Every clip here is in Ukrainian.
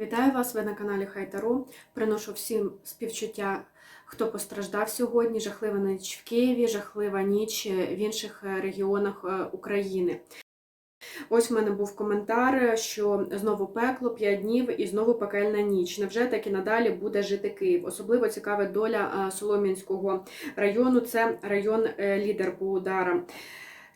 Вітаю вас! Ви на каналі Хайтару. Приношу всім співчуття, хто постраждав сьогодні. Жахлива ніч в Києві, жахлива ніч в інших е, регіонах е, України. Ось в мене був коментар, що знову пекло 5 днів і знову пекельна ніч. Невже так і надалі буде жити Київ? Особливо цікава доля е, Солом'янського району. Це район е, лідер по ударам.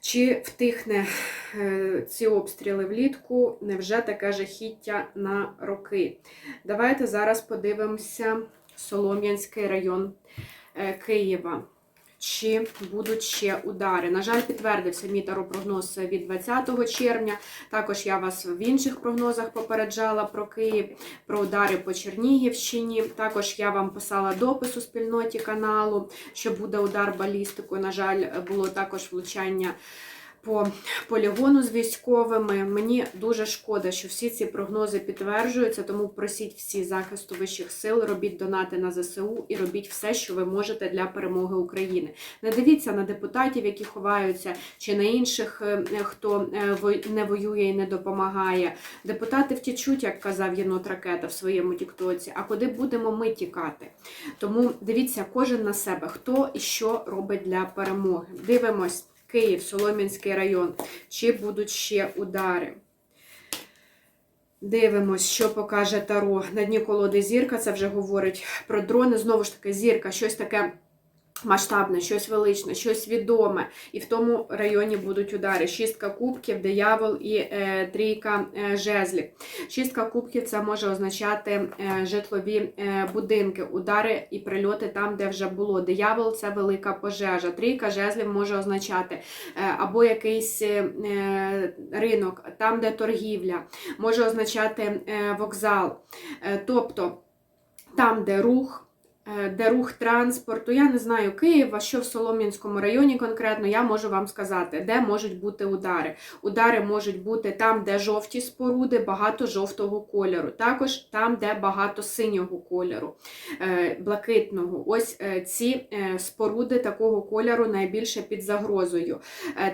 Чи втихне е, ці обстріли влітку? Невже таке жахіття на роки? Давайте зараз подивимося Солом'янський район е, Києва. Чи будуть ще удари? На жаль, підтвердився мій таропрогноз від 20 червня. Також я вас в інших прогнозах попереджала про Київ, про удари по Чернігівщині. Також я вам писала допис у спільноті каналу, що буде удар балістикою. На жаль, було також влучання по полігону з військовими. Мені дуже шкода, що всі ці прогнози підтверджуються, тому просіть всі захисту вищих сил, робіть донати на ЗСУ і робіть все, що ви можете для перемоги України. Не дивіться на депутатів, які ховаються, чи на інших, е, хто е, не воює і не допомагає. Депутати втічуть, як казав єнот ракета в своєму тіктоці. А куди будемо ми тікати? Тому дивіться кожен на себе, хто і що робить для перемоги. Дивимось. Київ, Солом'янський район. Чи будуть ще удари? Дивимось, що покаже Таро. На дні колоди зірка, це вже говорить про дрони. Знову ж таки, зірка, щось таке масштабне, щось величне, щось відоме. І в тому районі будуть удари. Шістка кубків, диявол і е, трійка е, жезлів. Шістка кубків це може означати е, житлові е, будинки, удари і прильоти там, де вже було. Диявол це велика пожежа. Трійка жезлів може означати е, або якийсь е, ринок, там, де торгівля, може означати е, вокзал. Е, тобто там, де рух. Е, Де рух транспорту, я не знаю Києва, що в Солом'янському районі конкретно, я можу вам сказати, де можуть бути удари. Удари можуть бути там, де жовті споруди, багато жовтого кольору. Також там, де багато синього кольору, е, блакитного. Ось е, ці споруди такого кольору найбільше під загрозою.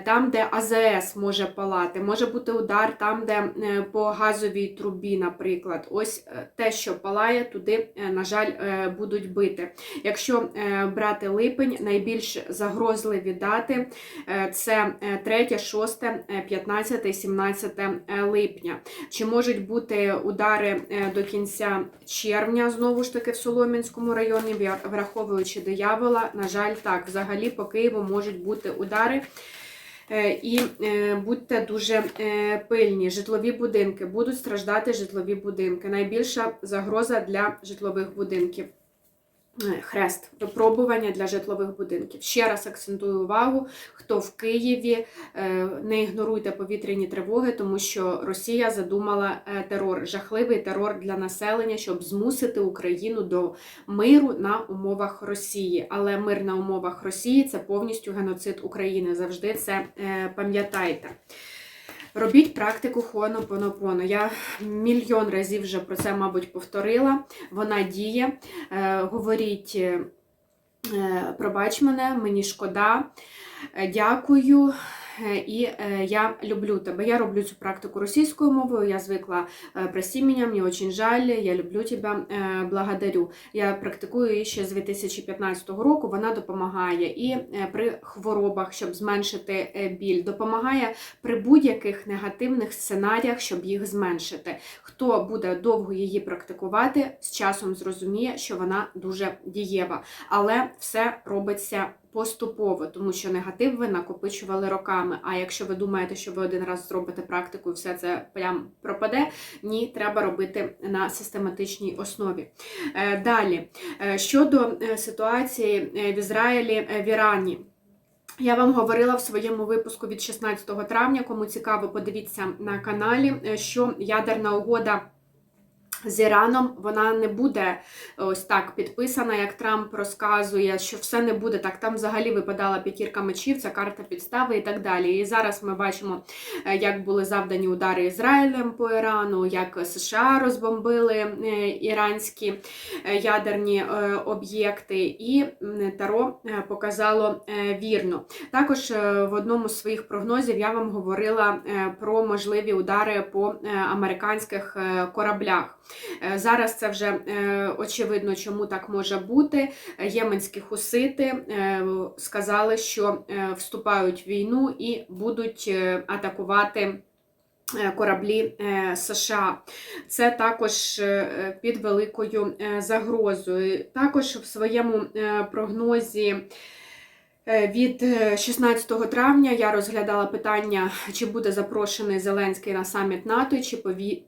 Там, де АЗС може палати, може бути удар там, де по газовій трубі, наприклад. Ось те, що палає, туди, на жаль, будуть бити. Якщо е, брати липень, найбільш загрозливі дати е, це 3, 6, 15, 17 е, липня. Чи можуть бути удари е, до кінця червня, знову ж таки, в Солом'янському районі, враховуючи диявола? На жаль, так, взагалі по Києву можуть бути удари. І будьте дуже пильні. Житлові будинки будуть страждати житлові будинки. Найбільша загроза для житлових будинків. Е, Хрест випробування для житлових будинків. Ще раз акцентую увагу, хто в Києві, е, не ігноруйте повітряні тривоги, тому що Росія задумала е, терор, жахливий терор для населення, щоб змусити Україну до миру на умовах Росії. Але мир на умовах Росії це повністю геноцид України. Завжди це пам'ятайте. Робіть практику Хоонопонопоно. Я мільйон разів вже про це, мабуть, повторила. Вона діє. Е, говоріть, е, пробач мене, мені шкода, е, дякую. Е, І е, я люблю тебе. Я роблю цю практику російською мовою. Я звикла е, прости мене, мені дуже жаль, я люблю тебе, благодарю. Я практикую її ще з 2015 року. Вона допомагає і при хворобах, щоб зменшити біль, допомагає при будь-яких негативних сценаріях, щоб їх зменшити. Хто буде довго її практикувати, з часом зрозуміє, що вона дуже дієва. Але все робиться поступово, тому що негатив ви накопичували роками. А якщо ви думаєте, що ви один раз зробите практику і все це прям пропаде, ні, треба робити на систематичній основі. Е, Далі, Е, щодо е, ситуації в Ізраїлі, в Ірані. Я вам говорила в своєму випуску від 16 травня. Кому цікаво, подивіться на каналі, що ядерна угода. З Іраном вона не буде ось так підписана, як Трамп розказує, що все не буде так. Там взагалі випадала п'ятірка мечів, ця карта підстави і так далі. І зараз ми бачимо, е, як були завдані удари Ізраїлем по Ірану, як США розбомбили е, іранські е, ядерні е, об'єкти, і Таро е, показало е, вірно. Також е, в одному з своїх прогнозів я вам говорила е, про можливі удари по е, американських е, кораблях. Е, Зараз це вже е, очевидно, чому так може бути. Єменські хусити е, сказали, що вступають в війну і будуть атакувати. Кораблі США. Це також під великою загрозою. Також в своєму прогнозі Від е, 16 травня я розглядала питання, чи буде запрошений Зеленський на саміт НАТО, чи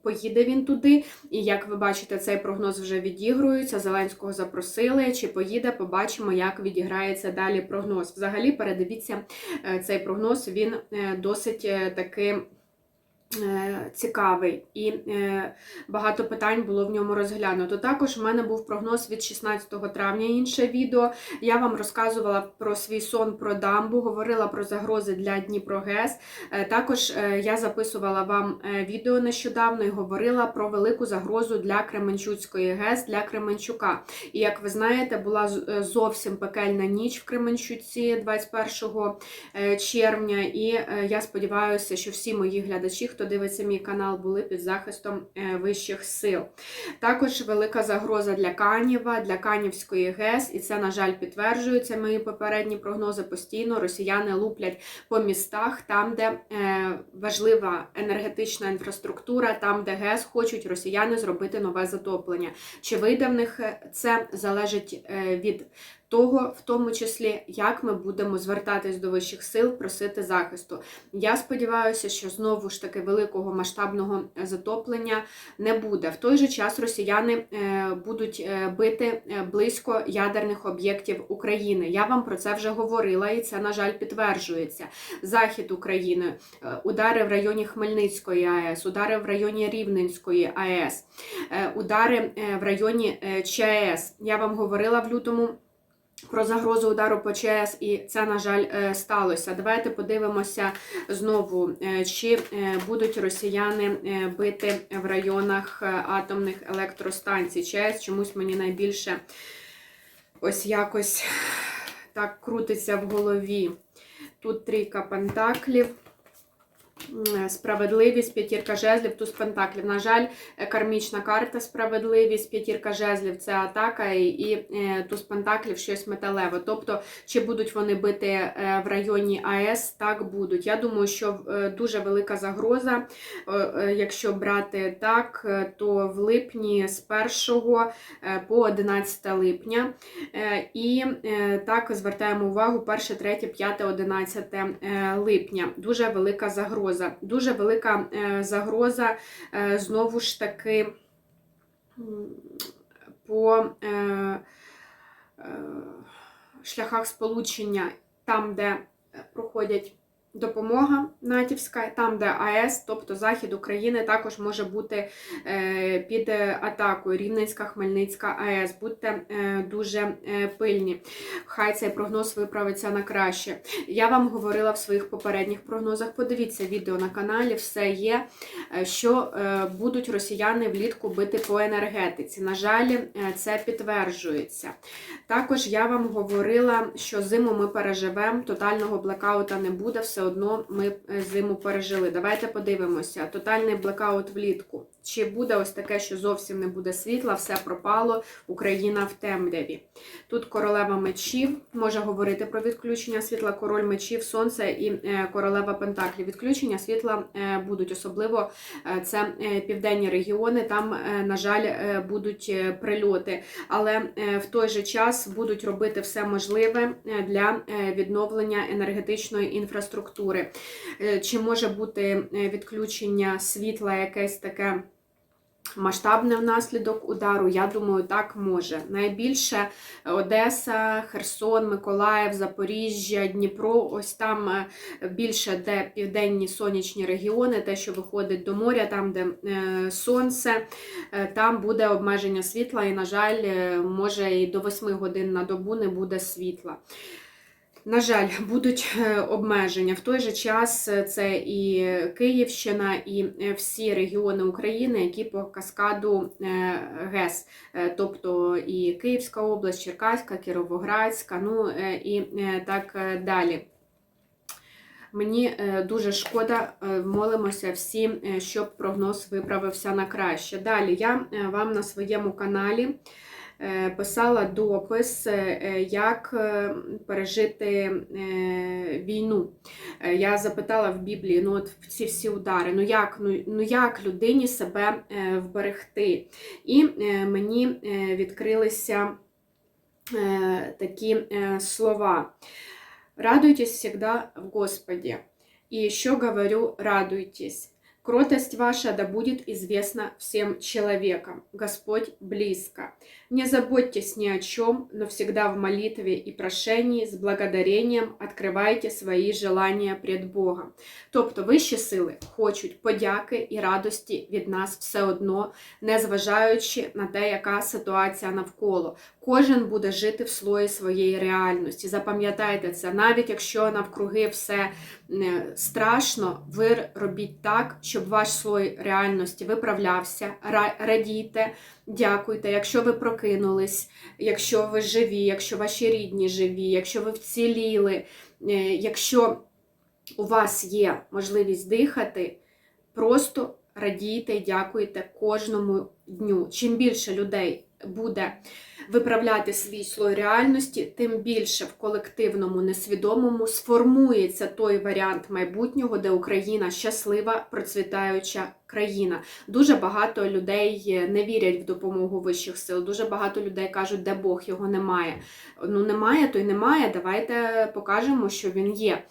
поїде він туди. І як ви бачите, цей прогноз вже відігрується. Зеленського запросили. Чи поїде, побачимо, як відіграється далі прогноз. Взагалі, передивіться е, цей прогноз. Він е, досить е, таки. Е, Цікавий і е, багато питань було в ньому розглянуто. Також в мене був прогноз від 16 травня. Інше відео. Я вам розказувала про свій сон про дамбу, говорила про загрози для Дніпрогес. Е, Також я записувала вам відео нещодавно і говорила про велику загрозу для Кременчуцької ГЕС для Кременчука. І як ви знаєте, була зовсім пекельна ніч в Кременчуці 21 е, червня. І я сподіваюся, що всі мої глядачі, хто дивиться мій канал, були під захистом е, вищих сил. Також велика загроза для Канєва, для Канівської ГЕС, і це, на жаль, підтверджується. Мої попередні прогнози постійно. Росіяни луплять по містах, там, де е, важлива енергетична інфраструктура, там, де ГЕС хочуть росіяни зробити нове затоплення. Чи вийде в них е, це залежить від того, в тому числі, як ми будемо звертатись до вищих сил, просити захисту. Я сподіваюся, що знову ж таки великого масштабного затоплення не буде. В той же час росіяни е, будуть е, бити е, близько ядерних об'єктів України. Я вам про це вже говорила, і це, на жаль, підтверджується. Захід України, удари в районі Хмельницької АЕС, удари в районі Рівненської АЕС, удари в районі ЧАЕС. Я вам говорила в лютому. Про загрозу удару по ЧАЕС, і це, на жаль, е, сталося. Давайте подивимося знову, е, чи е, будуть росіяни бити в районах атомних електростанцій. ЧАЕС чомусь мені найбільше ось якось так крутиться в голові. Тут трійка пентаклів. Справедливість, п'ятірка жезлів, туз пентаклів. На жаль, е, кармічна карта справедливість, п'ятірка жезлів це атака, і, і е, туз пентаклів щось металеве. Тобто, чи будуть вони бити е, в районі АЕС, так будуть. Я думаю, що дуже велика загроза. Якщо брати так, то в липні з 1 е, по 11 липня. І так звертаємо увагу 1, 3, 5, 11 е, липня. Дуже велика загроза. Дуже велика е, загроза е, знову ж таки по е, шляхах сполучення, там, де проходять допомога натівська, там, де АЕС, тобто Захід України, також може бути е, під атакою. Рівненська, Хмельницька АЕС. Будьте е, дуже е, пильні. Хай цей прогноз виправиться на краще. Я вам говорила в своїх попередніх прогнозах. Подивіться відео на каналі, все є, що будуть росіяни влітку бити по енергетиці. На жаль, це підтверджується. Також я вам говорила, що зиму ми переживемо, тотального блекаута не буде, все одно ми е, зиму пережили. Давайте подивимося. Тотальний блекаут влітку. Чи буде ось таке, що зовсім не буде світла, все пропало, Україна в темряві. Тут королева мечів може говорити про відключення світла, король мечів, сонце і е, королева пентаклів. Відключення світла е, будуть, особливо е, це південні регіони. Там, на жаль, будуть прильоти, але в той же час будуть робити все можливе для відновлення енергетичної інфраструктури. Чи може бути відключення світла якесь таке? Масштабне внаслідок удару, я думаю, так може. Найбільше Одеса, Херсон, Миколаїв, Запоріжжя, Дніпро. Ось там е, більше де південні сонячні регіони, те, що виходить до моря, там, де е, сонце, е, там буде обмеження світла, і, на жаль, може і до 8 годин на добу не буде світла. На жаль, будуть е, обмеження. В той же час е, це і Київщина, і е, всі регіони України, які по каскаду ГЕС, тобто і Київська область, Черкаська, Кіровоградська, ну і так далі. Мені дуже шкода, молимося всі, щоб прогноз виправився на краще. Далі я вам на своєму каналі писала допис, е, як е, пережити е, війну. Е, Я запитала в Біблії, ну от ці всі удари, ну як, ну, ну як людині себе е, вберегти? І е, мені е, відкрилися е, такі е, слова. Радуйтесь всегда в Господе. И еще говорю, радуйтесь. Кротость ваша да будет известна всем человекам. Господь близко. Не заботьтесь ни о чем, но всегда в молитве и прошении с благодарением открывайте свої желання пред Богом. Тобто вищі сили хочуть подяки і радості від нас все одно, незважаючи на те, яка ситуація навколо. Кожен буде жити в слої своєї реальності. Запам'ятайте це, навіть якщо навкруги все е, страшно, ви робіть так, щоб ваш слой реальності виправлявся. Ра- Радійте, дякуйте. Якщо ви прокинулись, якщо ви живі, якщо ваші рідні живі, якщо ви вціліли, е, якщо у вас є можливість дихати, просто радійте і дякуйте кожному дню. Чим більше людей буде виправляти свій слой реальності, тим більше в колективному несвідомому сформується той варіант майбутнього, де Україна щаслива, процвітаюча країна. Дуже багато людей не вірять в допомогу вищих сил. Дуже багато людей кажуть, де Бог його немає. Ну немає, то й немає. Давайте покажемо, що він є.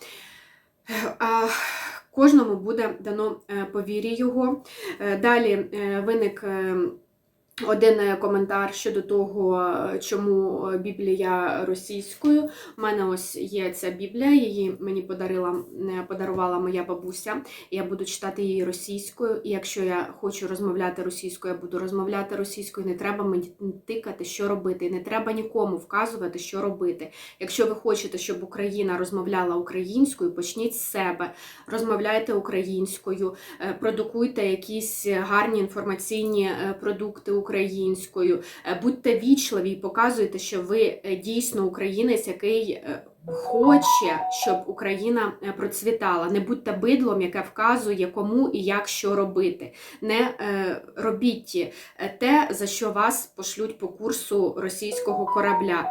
Кожному буде дано е, по вірі його. Е, Далі е, виник е, один е, коментар щодо того, е, чому е, Біблія російською. У мене ось є ця Біблія, її мені подарила, подарувала моя бабуся. Я буду читати її російською. І якщо я хочу розмовляти російською, я буду розмовляти російською. Не треба мені тикати, що робити. Не треба нікому вказувати, що робити. Якщо ви хочете, щоб Україна розмовляла українською, почніть з себе, розмовляйте українською, продукуйте якісь гарні інформаційні продукти українською, е, будьте вічливі і показуйте, що ви е, дійсно українець, який е, хоче, щоб Україна процвітала. Не будьте бидлом, яке вказує, кому і як що робити. Не робіть те, за що вас пошлють по курсу російського корабля.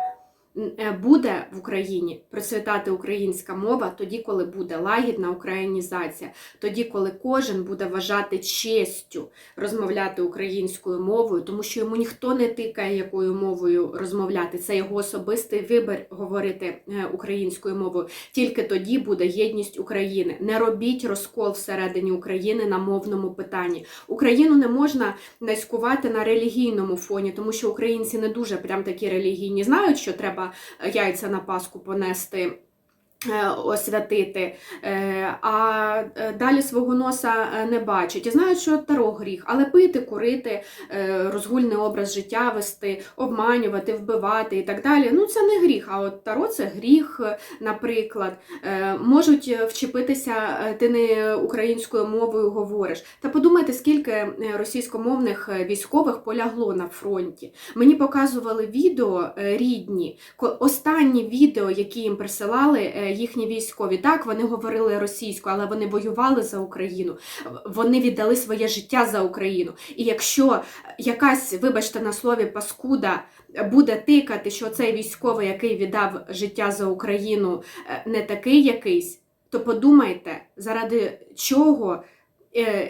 Е, Буде в Україні процвітати українська мова тоді, коли буде лагідна українізація, тоді, коли кожен буде вважати честю розмовляти українською мовою, тому що йому ніхто не тикає, якою мовою розмовляти. Це його особистий вибір говорити е, українською мовою. Тільки тоді буде єдність України. Не робіть розкол всередині України на мовному питанні. Україну не можна нацькувати на релігійному фоні, тому що українці не дуже прям такі релігійні знають, що треба е, яйця на Пасху понести. Е, Освятити, е, а е, далі свого носа не бачать. І знають, що таро гріх, але пити, курити, розгульний образ життя вести, обманювати, вбивати і так далі. Ну це не гріх. А от таро це гріх, наприклад. Можуть вчепитися, ти не українською мовою говориш. Та подумайте, скільки російськомовних військових полягло на фронті. Мені показували відео рідні, останні відео, які їм присилали їхні військові. Так, вони говорили російською, але вони воювали за Україну. Вони віддали своє життя за Україну. І якщо якась, вибачте на слові, паскуда буде тикати, що цей військовий, який віддав життя за Україну, е, не такий якийсь, то подумайте, заради чого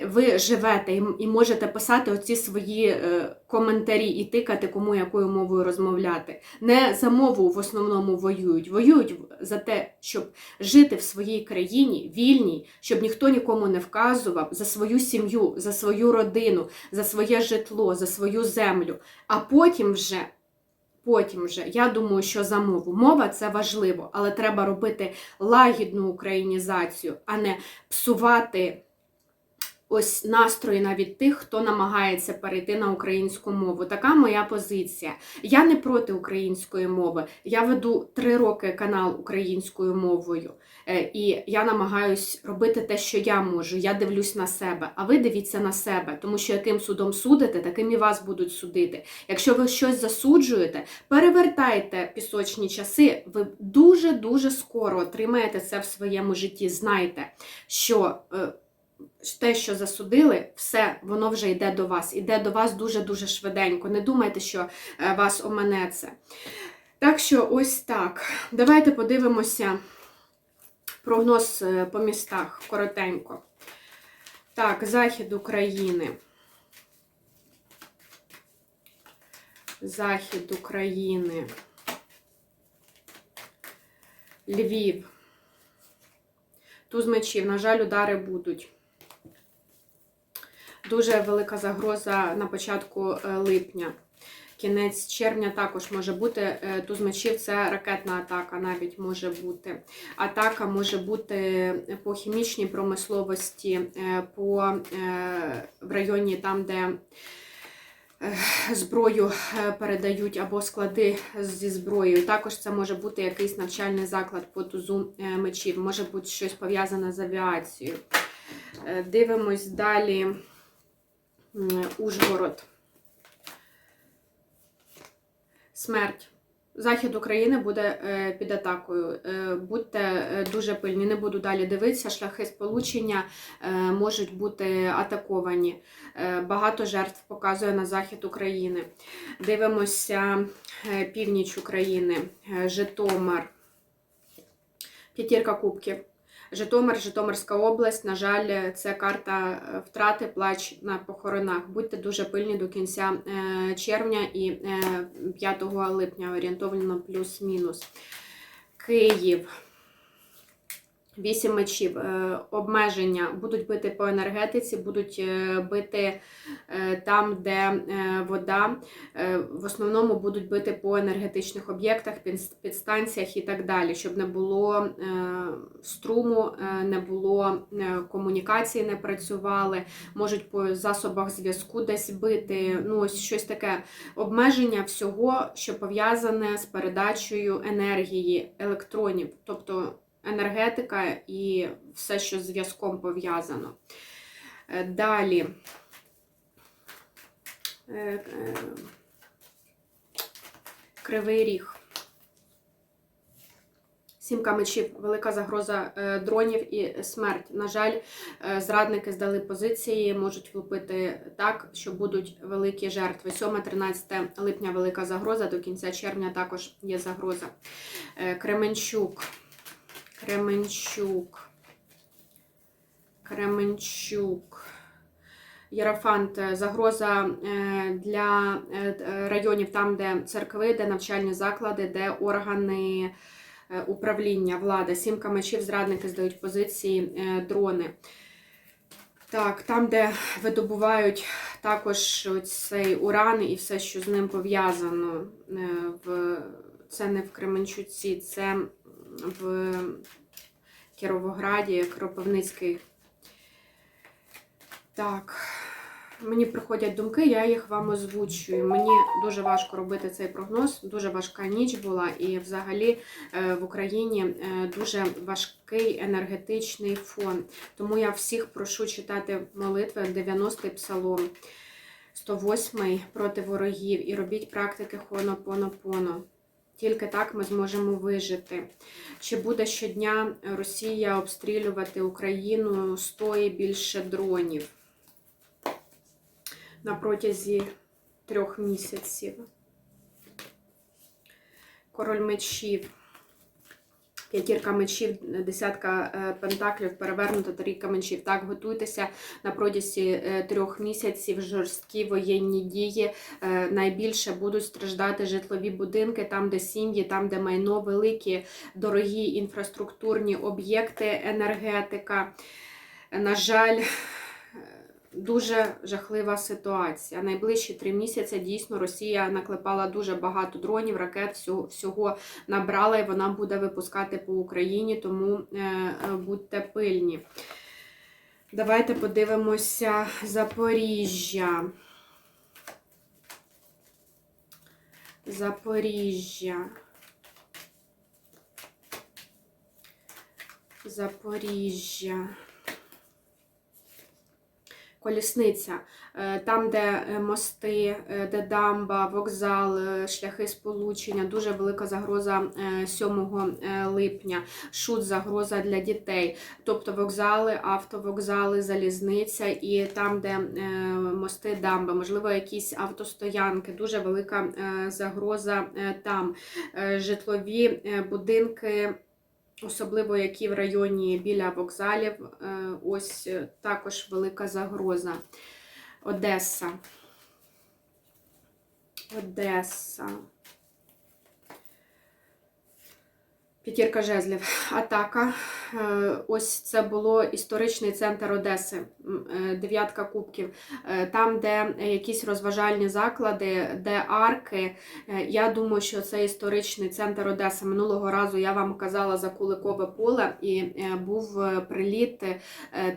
ви живете і можете писати оці свої е, коментарі і тикати, кому якою мовою розмовляти. Не за мову в основному воюють. Воюють за те, щоб жити в своїй країні вільній, щоб ніхто нікому не вказував за свою сім'ю, за свою родину, за своє житло, за свою землю. А потім вже. Потім вже я думаю, що за мову. Мова це важливо, але треба робити лагідну українізацію, а не псувати ось настрої навіть тих, хто намагається перейти на українську мову. Така моя позиція. Я не проти української мови. Я веду три роки канал українською мовою, Е, і я намагаюсь робити те, що я можу. Я дивлюсь на себе, а ви дивіться на себе, тому що яким судом судите, таким і вас будуть судити. Якщо ви щось засуджуєте, перевертайте пісочні часи. Ви дуже дуже скоро отримаєте це в своєму житті. Знайте, що. Те, що засудили, все, воно вже йде до вас. Іде до вас дуже-дуже швиденько. Не думайте, що е, вас омине це. Так що ось так. Давайте подивимося прогноз е, по містах коротенько. Так, захід України. Захід України. Львів. Туз мечів, на жаль, удари будуть. Дуже велика загроза на початку е, липня. Кінець червня також може бути. Е, Туз мечів це ракетна атака, навіть може бути. Атака може бути по хімічній промисловості, е, по, в районі там, де зброю передають або склади зі зброєю. Також це може бути якийсь навчальний заклад по тузу мечів, може бути щось пов'язане з авіацією. Дивимось далі. Ужгород. Смерть. Захід України буде е, під атакою. Е, Будьте е, дуже пильні. Не буду далі дивитися. Шляхи сполучення можуть бути атаковані. Багато жертв показує на захід України. Дивимося північ України, Житомир. П'ятірка кубків. Житомир, Житомирська область, на жаль, це карта е, втрати, плач на похоронах. Будьте дуже пильні до кінця е, червня і е, 5 липня, орієнтовно плюс-мінус. Київ. Вісім мечів. Е, Обмеження будуть бити по енергетиці, будуть е, бити е, там, де вода. В основному будуть бити по енергетичних об'єктах, під- підстанціях і так далі, щоб не було струму, не було комунікації, не працювали, можуть по засобах зв'язку десь бити. Ну, ось щось таке обмеження всього, що пов'язане з передачею енергії електронів, тобто енергетика і все, що з зв'язком пов'язано. Е, Далі. Е, е, Кривий ріг. Сімка мечів, велика загроза дронів і смерть. На жаль, зрадники здали позиції, можуть влупити так, що будуть великі жертви. 7-13 липня велика загроза, до кінця червня також є загроза. Кременчук. Кременчук. Кременчук. Єрофант, е, загроза е, для е, районів там, де церкви, де навчальні заклади, де органи управління, влада. Сімка мечів, зрадники здають позиції, дрони. Так, там, де видобувають також цей уран і все, що з ним пов'язано. Це не в Кременчуці, це в Кіровограді, Кропивницький. Так, мені приходять думки, я їх вам озвучую. Мені дуже важко робити цей прогноз, дуже важка ніч була, і взагалі е, в Україні е, дуже важкий енергетичний фон. Тому я всіх прошу читати молитви 90-й псалом, 108-й проти ворогів і робіть практики Хонопонопоно. Тільки так ми зможемо вижити. Чи буде щодня Росія обстрілювати Україну 100 і більше дронів на протязі трьох місяців? Король мечів. П'ятірка мечів, десятка е, пентаклів, перевернута трійка мечів. Так, готуйтеся на протязі е, трьох місяців жорсткі воєнні дії. Е, Найбільше будуть страждати житлові будинки, там, де сім'ї, там, де майно, великі, дорогі інфраструктурні об'єкти, енергетика. На жаль, дуже жахлива ситуація. Найближчі три місяці дійсно Росія наклепала дуже багато дронів, ракет, всього, всього набрала і вона буде випускати по Україні, тому е, е, будьте пильні. Давайте подивимося Запоріжжя. Запоріжжя. Запоріжжя. Колісниця. Е, Там, де е, мости, е, де дамба, вокзал, шляхи сполучення, дуже велика загроза е, 7 е, липня, шут, загроза для дітей. Тобто вокзали, автовокзали, залізниця і там, де мости, дамба, можливо, якісь автостоянки, дуже велика загроза там. Житлові будинки. Особливо які в районі біля вокзалів, е, ось е, також велика загроза. Одеса. Одеса. П'ятірка жезлів. Атака. Е, Ось це було історичний центр Одеси. Е, Дев'ятка кубків. Е, Там, де якісь розважальні заклади, де арки. Я думаю, що це історичний центр Одеси. Минулого разу я вам казала за Куликове поле, і був приліт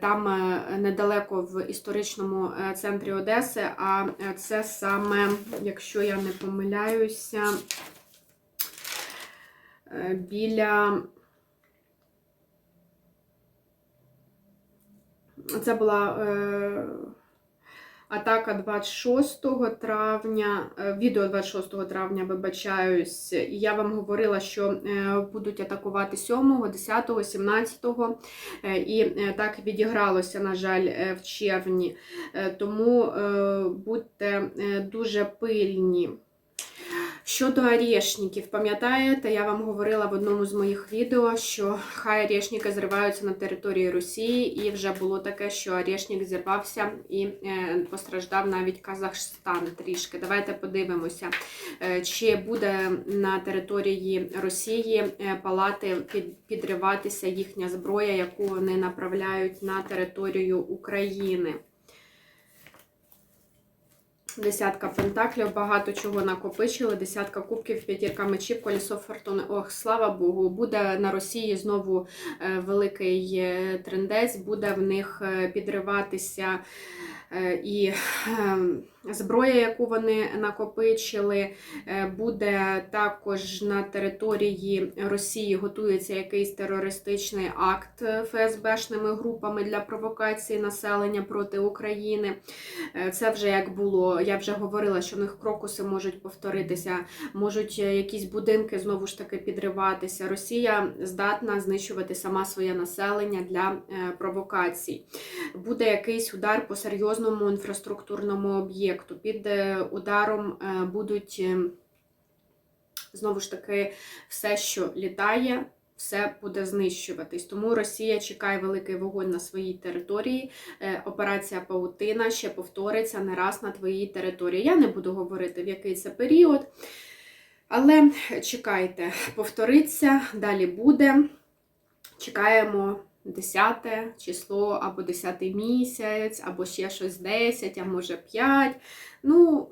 там недалеко в історичному центрі Одеси. А це саме, якщо я не помиляюся, біля. Це була е, атака 26 травня, е, відео 26 травня, вибачаюсь. І я вам говорила, що е, будуть атакувати 7, 10, 17 е, і е, так відігралося, на жаль, е, в червні. Е, Тому е, будьте е, дуже пильні. Щодо орешників, пам'ятаєте, я вам говорила в одному з моїх відео, що хай орешники зриваються на території Росії, і вже було таке, що орешник зірвався і е, постраждав навіть Казахстан трішки. Давайте подивимося, е, чи буде на території Росії е, палати під, підриватися їхня зброя, яку вони направляють на територію України. Десятка пентаклів, багато чого накопичили. Десятка кубків, п'ятірка мечів, колісо фортуни. Ох, слава Богу, буде на Росії знову е, великий е, трендець, буде в них е, підриватися і е, зброя, яку вони накопичили. Е, Буде також на території Росії готується якийсь терористичний акт ФСБшними групами для провокації населення проти України. Е, Це вже як було. Я вже говорила, що в них крокуси можуть повторитися, можуть е, якісь будинки знову ж таки підриватися. Росія здатна знищувати сама своє населення для е, провокацій. Буде якийсь удар по серйозному інфраструктурному об'єкту. Під е, ударом е, будуть е, знову ж таки все, що літає. Все буде знищуватись. Тому Росія чекає великий вогонь на своїй території. Операція Паутина ще повториться не раз на твоїй території. Я не буду говорити, в який це період. Але чекайте, повториться, далі буде. Чекаємо 10 число, або 10 місяць, або ще щось 10, а може 5. Ну,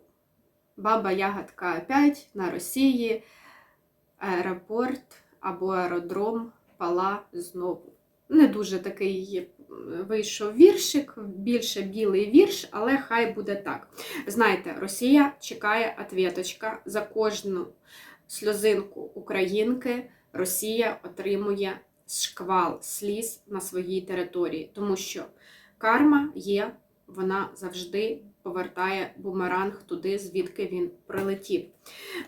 баба ягодка опять на Росії, аеропорт або аеродром пала знову. Не дуже такий вийшов віршик, більше білий вірш, але хай буде так. Знаєте, Росія чекає ответочка за кожну сльозинку українки. Росія отримує шквал сліз на своїй території, тому що карма є, вона завжди повертає бумеранг туди, звідки він прилетів.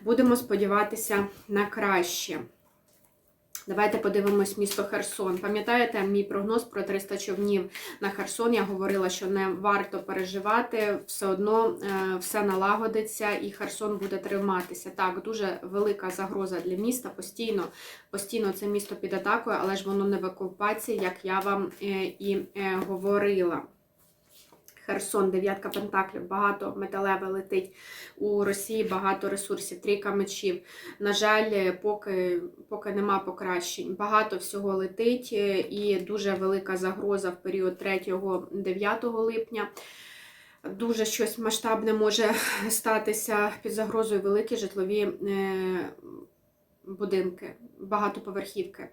Будемо сподіватися на краще. Давайте подивимось місто Херсон. Пам'ятаєте мій прогноз про 300 човнів на Херсон? Я говорила, що не варто переживати, все одно е, все налагодиться і Херсон буде триматися. Так, дуже велика загроза для міста. Постійно, постійно це місто під атакою, але ж воно не в окупації, як я вам е, і е, говорила. Херсон, дев'ятка пентаклів, багато металеве летить у Росії, багато ресурсів, трійка мечів. На жаль, поки, поки нема покращень. Багато всього летить е, і дуже велика загроза в період 3-9 липня. Дуже щось масштабне може статися під загрозою великі житлові е, будинки, багатоповерхівки.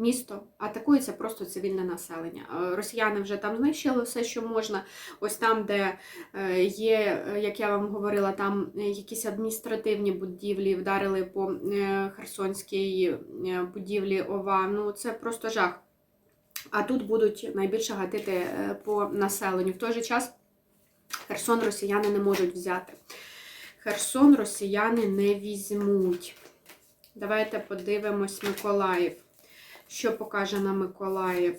Місто, атакується просто цивільне населення. Е, Росіяни вже там знищили все, що можна. Ось там, де е, є, е, як я вам говорила, там якісь адміністративні будівлі вдарили по Херсонській будівлі ОВА. Ну це просто жах. А тут будуть найбільше гатити по населенню. В той же час Херсон росіяни не можуть взяти. Херсон росіяни не візьмуть. Давайте подивимось Миколаїв. Що покаже нам Миколаїв?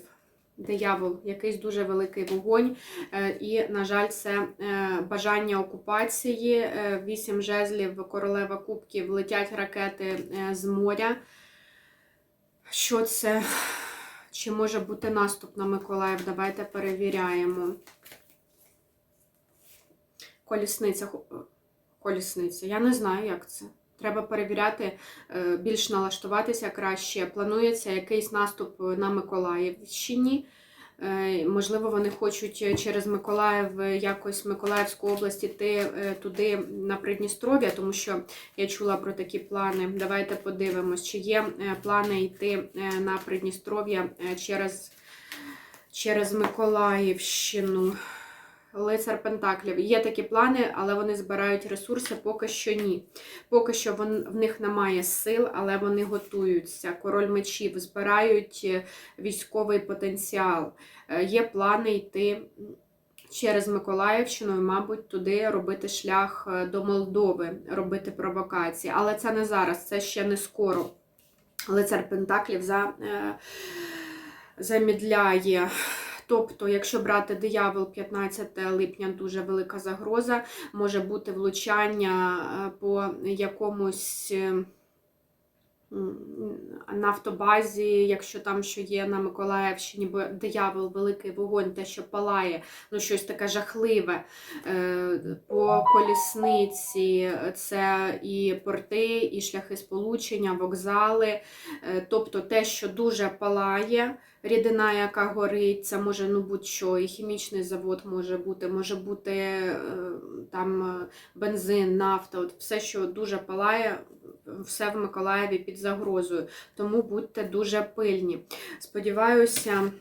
Диявол, якийсь дуже великий вогонь. Е, І, на жаль, це е, бажання окупації. Е, Вісім жезлів, королева кубків, летять ракети з моря. Що це? Чи може бути наступ на Миколаїв? Давайте перевіряємо. Колісниця. Колісниця. Я не знаю, як це. Треба перевіряти, е, більш налаштуватися краще. Планується якийсь наступ на Миколаївщині. Е, Можливо, вони хочуть через Миколаїв е, якось Миколаївську область іти е, туди на Придністров'я, тому що я чула про такі плани. Давайте подивимось, чи є е, плани йти е, на Придністров'я е, через, через Миколаївщину. Лицар Пентаклів. Є такі плани, але вони збирають ресурси, поки що ні. Поки що в них немає сил, але вони готуються. Король мечів збирають е, військовий потенціал. Е, Є плани йти через Миколаївщину, мабуть, туди робити шлях е, до Молдови, робити провокації. Але це не зараз, це ще не скоро. Лицар Пентаклів за, замідляє. Тобто, якщо брати диявол 15 липня, дуже велика загроза, може бути влучання е, по якомусь е, нафтобазі, якщо там що є на Миколаївщині, бо диявол, великий вогонь, те, що палає, ну щось таке жахливе. Е, По колісниці це і порти, і шляхи сполучення, вокзали, тобто те, що дуже палає рідина, яка горить, це може ну будь-що, і хімічний завод може бути, може бути е, там е, бензин, нафта, от все, що дуже палає, все в Миколаєві під загрозою. Тому будьте дуже пильні. Сподіваюся.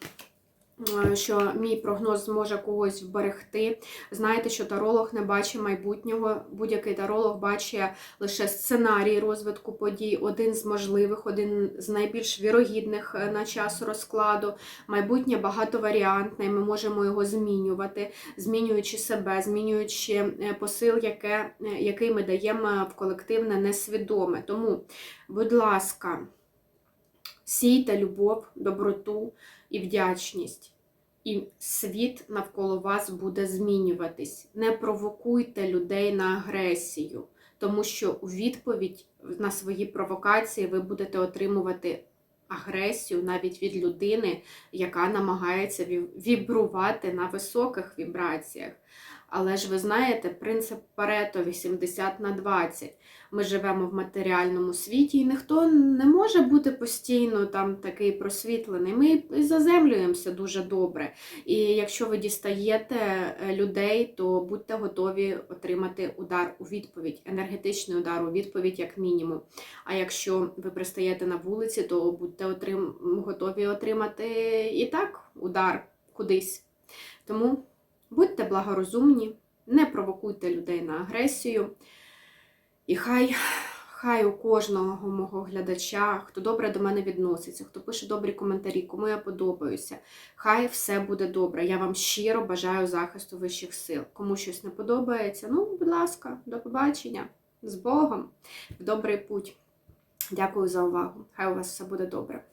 Е, Що мій прогноз зможе когось вберегти. Знаєте, що таролог не бачить майбутнього. Будь-який таролог бачить лише сценарій розвитку подій, один з можливих, один з найбільш вірогідних е, на час розкладу. Майбутнє багатоваріантне, ми можемо його змінювати, змінюючи себе, змінюючи е, посил, яке, який ми даємо в колективне несвідоме. Тому, будь ласка, сійте любов, доброту і вдячність. І світ навколо вас буде змінюватись. Не провокуйте людей на агресію, тому що у відповідь на свої провокації ви будете отримувати агресію навіть від людини, яка намагається вібрувати на високих вібраціях. Але ж ви знаєте, принцип Парето 80 на 20. Ми живемо в матеріальному світі, і ніхто не може бути постійно там такий просвітлений. Ми заземлюємося дуже добре. І якщо ви дістаєте е, людей, то будьте готові отримати удар у відповідь, енергетичний удар у відповідь, як мінімум. А якщо ви пристаєте на вулиці, то будьте отрим... готові отримати і так удар кудись. Тому будьте благорозумні, не провокуйте людей на агресію. І хай, хай у кожного мого глядача, хто добре до мене відноситься, хто пише добрі коментарі, кому я подобаюся, хай все буде добре. Я вам щиро бажаю захисту вищих сил. Кому щось не подобається, ну, будь ласка, до побачення. З Богом, в добрий путь. Дякую за увагу. Хай у вас все буде добре.